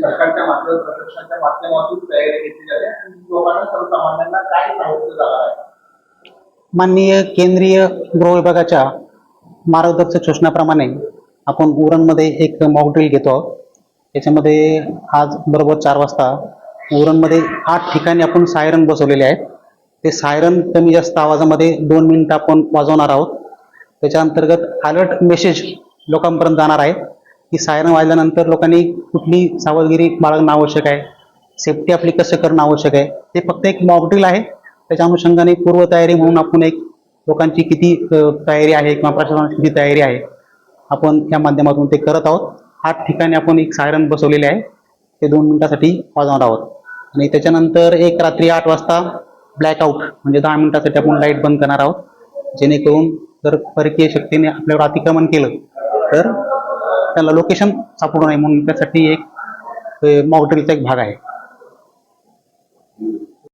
सरकारच्या माध्यमातून प्रशासनाच्या माध्यमातून तयारी घेतली जाते. आणि लोकांना सर्वसामान्यांना काय सांगितलं जाणार आहे? माननीय केंद्रीय गृह विभागाच्या मार्गदर्शक सूचनाप्रमाणे आपण उरणमध्ये एक मॉकड्रिल घेतो. आहोत त्याच्यामध्ये आज बरोबर चार वाजता उरणमध्ये आठ ठिकाणी आपण सायरन बसवलेले आहेत. ते सायरन कमी जास्त आवाजामध्ये दोन मिनिटं आपण वाजवणार आहोत. त्याच्या अंतर्गत अलर्ट मेसेज लोकांपर्यंत जाणार आहे. की सायरन वाजल्यानंतर लोकांनी कुठली सावधगिरी बाळगणं आवश्यक आहे? सेफ्टी आपली कसं करणं आवश्यक आहे? ते फक्त एक मॉकड्रिल आहे. त्याच्या अनुषंगाने पूर्वतयारी म्हणून आपण एक लोकांची किती तयारी आहे किंवा प्रशासनाची किती तयारी आहे आपण या माध्यमातून ते करत आहोत. आठ ठिकाणी आपण एक सायरन बसवलेले आहे. ते दोन मिनिटासाठी वाजवणार आहोत. आणि त्याच्यानंतर एक रात्री आठ वाजता ब्लॅकआउट म्हणजे दहा मिनिटासाठी आपण लाइट बंद करणार आहोत. जेणेकरून जर परकीय शक्तीने आपल्यावर अतिक्रमण केलं तर त्याला लोकेशन सापडू नये म्हणून त्यासाठी एक मॉकड्रिलचा एक भाग आहे.